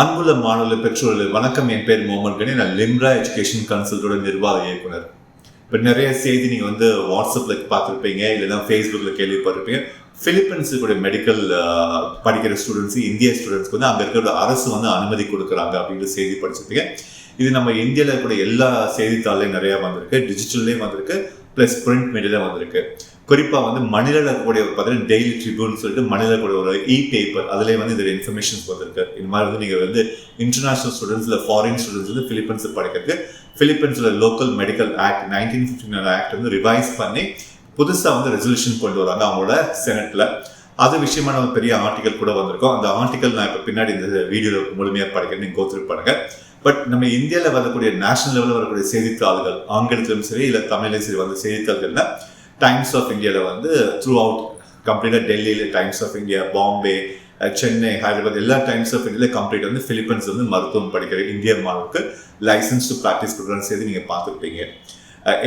அன்புள்ள மாணவர்கள் பெற்றோர்கள் வணக்கம். என் பேர் மோமன் கணி நான் லிம்ரா எஜுகேஷன் கன்சல்ட்டோட நிர்வாக இயக்குனர். இப்போ நிறைய செய்தி நீங்கள் வந்து வாட்ஸ்அப்பில் பார்த்துருப்பீங்க இல்லைன்னா ஃபேஸ்புக்கில் கேள்விப்பட்டிருப்பீங்க. பிலிப்பைன்ஸுடைய மெடிக்கல் படிக்கிற ஸ்டூடெண்ட்ஸ் இந்திய ஸ்டூடெண்ட்ஸ்க்கு வந்து அங்கே இருக்கிற அரசு வந்து அனுமதி கொடுக்குறாங்க அப்படின்ற செய்தி படிச்சிருப்பீங்க. இது நம்ம இந்தியாவில் கூட எல்லா செய்தித்தாள்லையும் நிறையா வந்திருக்கு. டிஜிட்டல்லையும் வந்திருக்கு. ப்ளஸ் பிரிண்ட் மீடியாவில் வந்திருக்கு. குறிப்பாக வந்து மணிலில் கூடிய ஒரு பார்த்தீங்கன்னா டெய்லி ட்ரிபியூன் சொல்லிட்டு மணிலில் ஒரு இ பேப்பர் அதுலேயே வந்து இதில் இன்ஃபர்மேஷன்ஸ் வந்திருக்கு இது மாதிரி வந்து நீங்கள் வந்து இன்டர்நேஷனல் ஸ்டூடெண்ட்ஸ் இல்லை ஃபாரின் ஸ்டூடெண்ட்ஸ் வந்து பிலிப்பைன்ஸ் படிக்கிறதுக்கு பிலிப்பைன்ஸில் local medical act nineteen fifty nine act வந்து ரிவைஸ் பண்ணி புதுசாக வந்து ரெசல்யூஷன் கொண்டு வராங்க அவங்களோட செனட்டில் அது விஷயமான ஒரு பெரிய ஆர்டிக்கல் கூட வந்திருக்கோம். அந்த ஆர்டிக்கல் நான் இப்போ பின்னாடி இந்த வீடியோவில் முழுமையாக படிக்கிறேன். நீங்கள் கோத்ரூ பண்ணுங்க. பட் நம்ம இந்தியாவில் வரக்கூடிய நேஷனல் லெவலில் வரக்கூடிய செய்தித்தாள்கள் ஆங்கிலத்திலும் சரி இல்லை தமிழ்லையும் சரி வந்த செய்தித்தாள்கள்னா டைம்ஸ் ஆஃப் இந்தியாவில் வந்து த்ரூ அவுட் கம்ப்ளீட்டாக டெல்லியில் Times of India Bombay Chennai Hyderabad எல்லா டைம்ஸ் ஆஃப் இந்தியாவில் கம்ப்ளீட் வந்து ஃபிலிப்பைன்ஸ் வந்து மருத்துவம் படிக்கிற இந்திய மாணவருக்கு லைசன்ஸ் டு ப்ராக்டிஸ் ப்ரோக்ராம் செய்து நீங்கள் பார்த்துருப்பீங்க.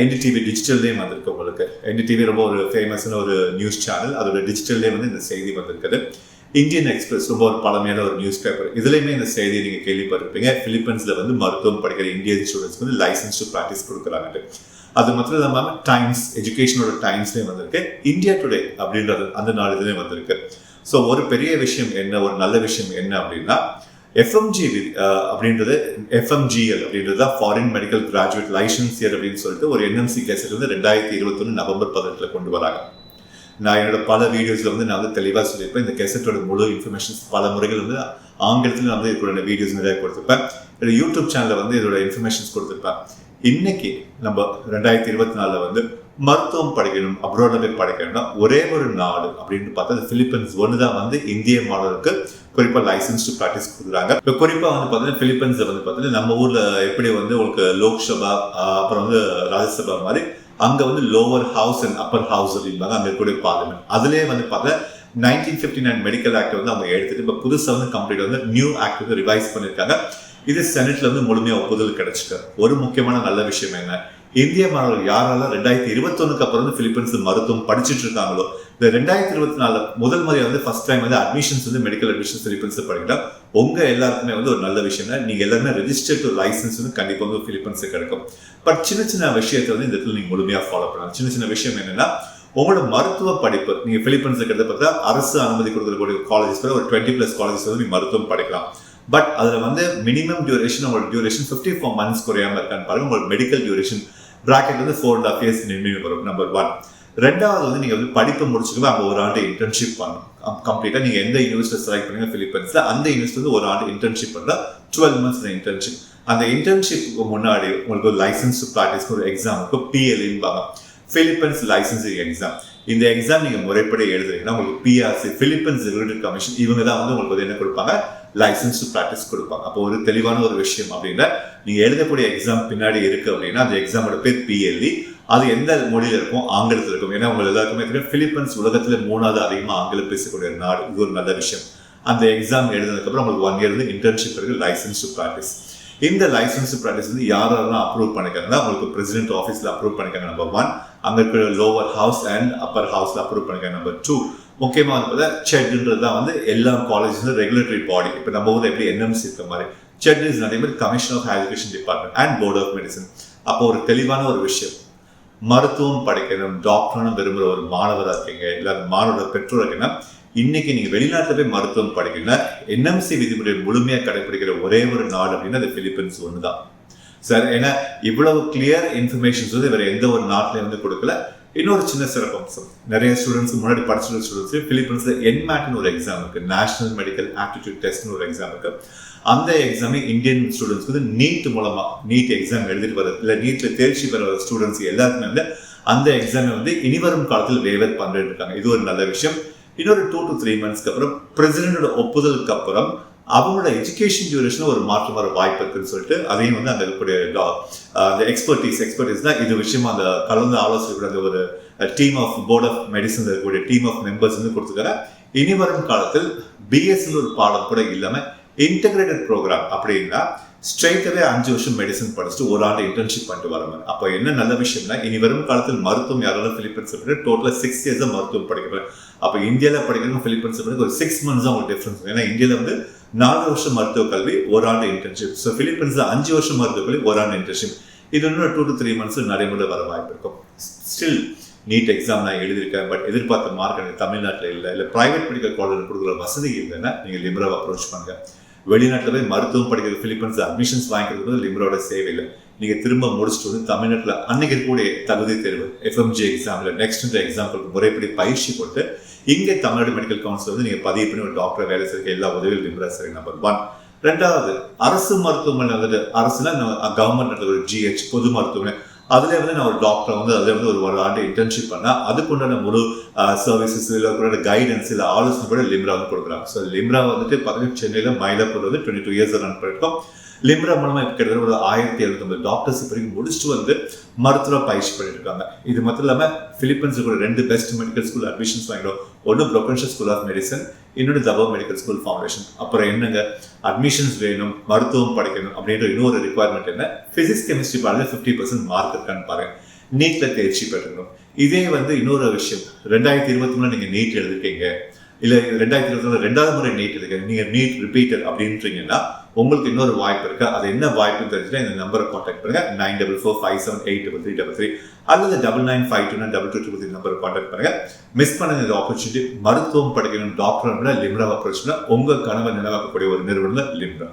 என்டிடிவி டிஜிட்டல்லேயும் வந்திருக்கு உங்களுக்கு. என்டிடிவி ரொம்ப ஒரு ஃபேமஸான ஒரு நியூஸ் சேனல் அதோட டிஜிட்டல்லே வந்து இந்த செய்தி வந்திருக்குது. இந்தியன் எக்ஸ்பிரஸ் ரொம்ப ஒரு பழமையான ஒரு நியூஸ் பேப்பர் இதுலையுமே இந்த செய்தியை நீங்கள் கேள்விப்பட்டிருப்பீங்க. ஃபிலிப்பைன்ஸில் வந்து மருத்துவம் படிக்கிற இந்தியன் ஸ்டூடெண்ட்ஸ்க்கு வந்து லைசன்ஸ் டு ப்ராக்டிஸ் கொடுக்குறாங்க அது மாத்திரம் இல்லாமல் டைம்ஸ் எஜுகேஷனோட டைம்ஸ்லேயும் வந்திருக்கு. இந்தியா டுடே அப்படின்றது அந்த நாள் இதுலேயும் வந்திருக்கு. ஸோ ஒரு பெரிய விஷயம் என்ன ஒரு நல்ல விஷயம் என்ன அப்படின்னா எஃப்எம்ஜி அப்படின்றது எஃப்எம்ஜிஎல் அப்படின்றது தான் foreign medical graduate license year அப்படின்னு சொல்லிட்டு ஒரு என்எம்சி கேசட் வந்து ரெண்டாயிரத்தி இருபத்தொன்று நவம்பர் பதினெட்டில் கொண்டு வராங்க. நான் என்னோட பல வீடியோஸில் வந்து நான் வந்து தெளிவாக சொல்லியிருப்பேன். இந்த கெசட்டோட முழு இன்ஃபர்மேஷன்ஸ் பல முறைகள் வந்து ஆங்கிலத்தில் நான் வந்து இதோட வீடியோஸ் நிறைய கொடுத்துருப்பேன். என்னோட யூடியூப் சேனலில் வந்து இதோட இன்ஃபர்மேஷன்ஸ் கொடுத்துருப்பேன். இன்னைக்கு நம்ம ரெண்டாயிரத்தி இருபத்தி நாலில் வந்து மருத்துவம் படிக்கணும் அப்ராடில் போய் படிக்கணும்னா ஒரே ஒரு நாடு அப்படின்னு பார்த்தா அது பிலிப்பைன்ஸ் ஒன்று தான் வந்து இந்திய மாணவருக்கு குறிப்பாக லைசன்ஸ் டு ப்ராக்டிஸ் கொடுக்குறாங்க. இப்போ குறிப்பாக வந்து பார்த்தீங்கன்னா பிலிப்பைன்ஸில் வந்து பார்த்தீங்கன்னா நம்ம ஊரில் எப்படி வந்து உங்களுக்கு லோக்சபா அப்புறம் வந்து ராஜ்யசபா மாதிரி அங்கே வந்து lower house and upper house அப்படின்பாங்க அங்கே இருக்கக்கூடிய பார்லிமெண்ட் அதுலேயே வந்து பார்த்தா nineteen fifty nine medical act வந்து அவங்க எடுத்துட்டு இப்போ புதுசாக வந்து கம்ப்ளீட் வந்து நியூ ஆக்ட் வந்து ரிவைஸ் பண்ணியிருக்காங்க. இது செனட்ல வந்து முழுமையாக ஒப்புதல் கிடைச்சிருக்கு ஒரு முக்கியமான நல்ல விஷயம் என்ன? இந்திய மாணவர்கள் யாரெல்லாம் ரெண்டாயிரத்தி இருபத்தொன்னுக்கு அப்புறம் வந்து பிலிப்பைன்ஸ் மருத்துவம் படிச்சுட்டு இருக்காங்களோ இந்த ரெண்டாயிரத்தி இருபத்தி நாலு முதல் முறை வந்து ஃபர்ஸ்ட் டைம் வந்து அட்மிஷன்ஸ் வந்து மெடிக்கல் அட்மிஷன்ஸ் பிலிப்பைன்ஸ் படிக்கலாம் உங்க எல்லாருக்குமே வந்து ஒரு நல்ல விஷயம் தான் நீங்க எல்லாருமே ரெஜிஸ்டர்ட் லைசன்ஸ் வந்து கண்டிப்பாக வந்து பிலிப்பைன்ஸ் கிடைக்கும். பட் சின்ன சின்ன விஷயத்தை வந்து இந்த இடத்துல நீங்க முழுமையா ஃபாலோ பண்ணலாம். சின்ன சின்ன விஷயம் என்னன்னா உங்களோட மருத்துவ படிப்பு நீங்க பிலிப்பைன்ஸ் கிட்ட பார்த்தா அரசு அனுமதி கொடுக்கக்கூடிய காலேஜஸ் ஒரு டுவெண்ட்டி பிளஸ் காலேஜஸ் வந்து நீங்க மருத்துவம் படிக்கலாம். பட் அதில் வந்து மினிமம் டியூரேஷன் உங்களோட டியூரேஷன் ஃபிஃப்டி ஃபோர் மந்த்ஸ் குறையாம இருக்கான்னு பாருங்க. உங்களோட மெடிக்கல் டியூரேஷன் ப்ராக்கெட் வந்து ஃபோர் அண்ட் ஹாஃப் இயர்ஸ் நிர்ணயம் வரும் நம்பர் ஒன் ரெண்டாவது வந்து நீங்கள் வந்து படிப்பு முடிச்சுக்கவே அங்கே ஒரு ஆண்டு இன்டர்ன்ஷிப் பண்ணணும். கம்ப்ளீட்டாக நீங்கள் எந்த யூனிவர்சிட்டி செலக்ட் பண்ணுங்க பிலிப்பைன்ஸில் அந்த யூனிவர்சிட்டி வந்து ஒரு ஆண்டு இன்டர்ன்ஷிப் பண்ணுறா டுவெல் மந்த்ஸ் இன்டர்ன்ஷிப் அந்த இன்டர்ன்ஷிப்புக்கு முன்னாடி உங்களுக்கு ஒரு லைசன்ஸ் ப்ராக்டிஸ்க்கு ஒரு எக்ஸாம் இருக்கும் பிஎல்இன்பாங்க பிலிப்பைன்ஸ் லைசன்சிங் எக்ஸாம் இந்த எக்ஸாம் நீங்கள் முறைப்படி எழுதுறீங்கன்னா உங்களுக்கு பிஆர்சி பிலிப்பைன்ஸ் ரெகுலேட்டரி கமிஷன் இவங்க தான் வந்து உங்களுக்கு வந்து என்ன கொடுப்பாங்க? லைசன்ஸ் டு ப்ராக்டிஸ் கொடுப்பாங்க. அப்போ ஒரு தெளிவான ஒரு விஷயம் அப்படின்னா நீங்கள் எழுதக்கூடிய எக்ஸாம் பின்னாடி இருக்கு அப்படின்னா அந்த எக்ஸாமோட பேர் பிஎல்இ அது எந்த மொழியில் இருக்கும்? ஆங்கிலத்தில் இருக்கும். ஏன்னா உங்கள் எல்லாருக்குமே தெரியும் பிலிப்பைன்ஸ் உலகத்தில் மூணாவது அதிகமாக ஆங்கிலம் பேசக்கூடிய நாடு. இது ஒரு நல்ல விஷயம். அந்த எக்ஸாம் எழுதுனதுக்கப்புறம் உங்களுக்கு ஒன் இயர் வந்து இன்டர்ன்ஷிப் இருக்கு லைசன்ஸ் டு ப்ராக்டிஸ் இந்த லைசன்ஸ் ப்ராக்டிஸ் வந்து யாரெல்லாம் அப்ரூவ் பண்ணிக்காங்கன்னா உங்களுக்கு பிரசிடென்ட் ஆஃபீஸில் அப்ரூவ் பண்ணிக்கிறாங்க நம்பர் ஒன் அங்கே இருக்கிற லோவர் ஹவுஸ் அண்ட் அப்பர் ஹவுஸில் அப்ரூவ் பண்ணிக்கிறாங்க நம்பர் டூ முக்கியமாக வந்து பார்த்தா செட்ன்றது தான் வந்து எல்லா காலேஜஸும் ரெகுலேட்டரி பாடி இப்போ நம்ம ஊரில் எப்படி என்எம்சி இருக்க மாதிரி செட் இஸ் நிறைய மாதிரி commission of higher education department and board of medicine அப்போ ஒரு தெளிவான ஒரு விஷயம். மருத்துவம் படிக்கணும் டாக்டர்னு விரும்புகிற ஒரு மாணவராக இருக்கீங்க இல்லை அந்த மாணவரோட பெற்றோர் இருக்கீங்கன்னா இன்னைக்கு நீங்க வெளிநாட்டுல போய் மருத்துவம் படிக்கணும்னா என்எம்சி விதிமுறை முழுமையாக கடைபிடிக்கிற ஒரே ஒரு நாடு அப்படின்னா அது பிலிப்பைன்ஸ் ஒன்று தான் சார் ஏன்னா இவ்வளவு கிளியர் இன்ஃபர்மேஷன்ஸ் வந்து இவர் எந்த ஒரு நாட்டிலையும் வந்து கொடுக்கல. இன்னொரு சின்ன சிறப்பம்சம் நிறைய ஸ்டூடெண்ட்ஸ் முன்னாடி படிச்சிருந்த ஸ்டூடெண்ட்ஸ் பிலிப்பைன்ஸ்ல என்மேட்னு ஒரு எக்ஸாம் இருக்கு. நேஷனல் மெடிக்கல் ஆப்டிடியூட் டெஸ்ட்னு ஒரு எக்ஸாம் இருக்கு. அந்த எக்ஸாமே இந்தியன் ஸ்டூடெண்ட்ஸ் வந்து நீட் மூலமா நீட் எக்ஸாம் எழுதிட்டு வர இல்லை நீட்ல தேர்ச்சி பெற வர ஸ்டூடெண்ட்ஸ் எல்லாருக்குமே வந்து அந்த எக்ஸாமை வந்து இனிவரும் காலத்தில் வேவர் பண்ணிட்டு இருக்காங்க. இது ஒரு நல்ல விஷயம். இன்னொரு டூ டு த்ரீ மந்த்ஸ்க்கு அப்புறம் பிரசிடென்டோட ஒப்புதலுக்கு அப்புறம் அவங்களோட எஜுகேஷன் டியூரேஷன் ஒரு மாற்றம் வர வாய்ப்பு இருக்குன்னு சொல்லிட்டு அதையும் வந்து அந்த இருக்கக்கூடிய அந்த எக்ஸ்பர்டீஸ் எக்ஸ்பர்டீஸ் தான் இது விஷயமா அந்த கலந்து ஆலோசனை அந்த ஒரு team of board of medicine இருக்கக்கூடிய டீம் ஆஃப் மெம்பர்ஸ் வந்து கொடுத்துருக்காங்க. இனி வரும் காலத்தில் பிஎஸ்எல் ஒரு பாடம் கூட இல்லாமல் இன்டகிரேட்டட் ப்ரோக்ராம் அப்படின்னா ஸ்ட்ரைட்டாகவே அஞ்சு வருஷம் மெடிசன் படிச்சுட்டு ஒரு ஆண்டு இன்டர்ன்ஷிப் பண்ணிட்டு வர மாதிரி. அப்போ என்ன நல்ல விஷயம்னா இனி வரும் காலத்தில் மருத்துவம் யாராலும் பிலிப்பைன்ஸ் அப்படின்னு டோட்டலாக சிக்ஸ் இயர்ஸ் தான் மருத்துவம் படிக்கிறேன் அப்போ இந்தியாவில் படிக்கிறவங்க பிலிப்பைன்ஸ் படிக்க ஒரு சிக்ஸ் மந்த்ஸ் தான் உங்களுக்கு டிஃப்ரென்ஸ் ஏன்னா இந்தியாவில் வந்து நாலு வருஷம் மருத்துவ கல்வி ஒரு ஆண்டு இன்டர்ன்ஷிப் ஸோ பிலிப்பைன்ஸ்ல அஞ்சு வருஷம் மருத்துவ கல்வி ஒரு ஆண்டு இன்டர்ன்ஷிப் இது இன்னும் டூ டு த்ரீ மந்த்ஸ் நடைமுறை வர வாய்ப்பு இருக்கும். ஸ்டில் நீட் எக்ஸாம் நான் எழுதியிருக்கேன். பட் எதிர்பார்த்த மார்க் எனக்கு தமிழ்நாட்டில் இல்லை. இல்லை ப்ரைவேட் மெடிக்கல் காலேஜில் கொடுக்குற வசதி இல்லைன்னா நீங்கள் லிம்ராவை அப்ரோச் பண்ணுங்க. வெளிநாட்டில் போய் மருத்துவம் படிக்கிற பிலிப்பன்ஸ் அட்மிஷன்ஸ் வாங்கிக்கிறது வந்து லிம்ரோட சேவை இல்லை நீங்கள் திரும்ப முடிச்சுட்டு வந்து தமிழ்நாட்டில் அன்னைக்கு இருக்கக்கூடிய தகுதி தேர்வு எஃப்எம்ஜி எக்ஸாமில் நெக்ஸ்ட் எக்ஸாம்பிள் முறைப்படி பயிற்சி கொடுத்து இங்கே தமிழ்நாடு மெடிக்கல் கவுன்சில் வந்து நீங்கள் பதிவு பண்ணி ஒரு டாக்டர் வேலை செய்ய எல்லா உதவியும் லிம்ரா சரி நம்பர் ஒன் ரெண்டாவது அரசு மருத்துவமனை வந்துட்டு அரசுனா கவர்மெண்ட் ஒரு ஜிஹெச் பொது மருத்துவமனை அதுல வந்து நான் ஒரு டாக்டர் வந்து அதில் வந்து ஒரு ஒரு ஆண்டு இன்டர்ன்ஷிப் பண்ணேன். அதுக்குண்டான முழு சர்வீசஸ் இல்லை கூட கைடன்ஸ் இல்லை ஆலோசனை கூட லிம்ரா வந்து கொடுக்குறாங்க. ஸோ லிம்ரா வந்துட்டு பார்த்தீங்கன்னா சென்னையில் மயிலாப்பூர் வந்து டுவெண்ட்டி டூ இயர்ஸ் ரன் பண்ணியிருக்கோம் லிம்ரா மூலமா இப்போ கிட்டத்தட்ட ஒரு ஆயிரத்தி எழுநூத்தம்பது டாக்டர்ஸ் வரைக்கும் முடிச்சுட்டு வந்து மருத்துவ பயிற்சி பண்ணிட்டு இருக்காங்க இது மட்டும் இல்லாமல் பிலிப்பைன்ஸ் கூட ரெண்டு பெஸ்ட் மெடிக்கல் ஸ்கூல் அட்மிஷன்ஸ் வாங்கிடும் ஒன்று ப்ரொஃபஷனல் ஸ்கூல் ஆஃப் மெடிசன் இன்னொன்று தபோ மெடிக்கல் ஸ்கூல் ஃபவுண்டேஷன் அப்புறம் என்னங்க? அட்மிஷன்ஸ் வேணும் மருத்துவம் படிக்கணும் அப்படின்ற இன்னொரு ரெக்குவயர்மெண்ட் என்ன? பிசிக்ஸ் கெமிஸ்ட்ரி பாடல ஃபிஃப்டி பர்சன்ட் மார்க் இருக்கான்னு பாருங்க. நீட்ல தேர்ச்சி பெற்றணும் இதே வந்து இன்னொரு விஷயம். ரெண்டாயிரத்தி இருபத்தி மூணு நீங்க நீட் எழுதிருக்கீங்க. இல்லை ரெண்டாயிரத்தி இருபத்தி ரெண்டாவது முறை நீட் இருக்கு. நீங்கள் நீட் ரிப்பீட்டர் அப்படின்றீங்கன்னா உங்களுக்கு இன்னொரு வாய்ப்பு இருக்கு. அது என்ன வாய்ப்புன்னு தெரிஞ்சுன்னா இந்த நம்பரை காண்டாக்ட் பண்ணுங்க. Nine double four five seven eight double three double three அல்லது double nine five two nine double two two three நம்பரை காண்டாக்ட் பண்ணுங்க. மிஸ் பண்ண இந்த ஆப்பர்ச்சுனிட்டி மருத்துவம் படிக்கணும் டாக்டர் லிம்ரா அப்ரோச் உங்கள் கனவை நினைவாக்கக்கூடிய ஒரு நிறுவனம் லிம்ரா.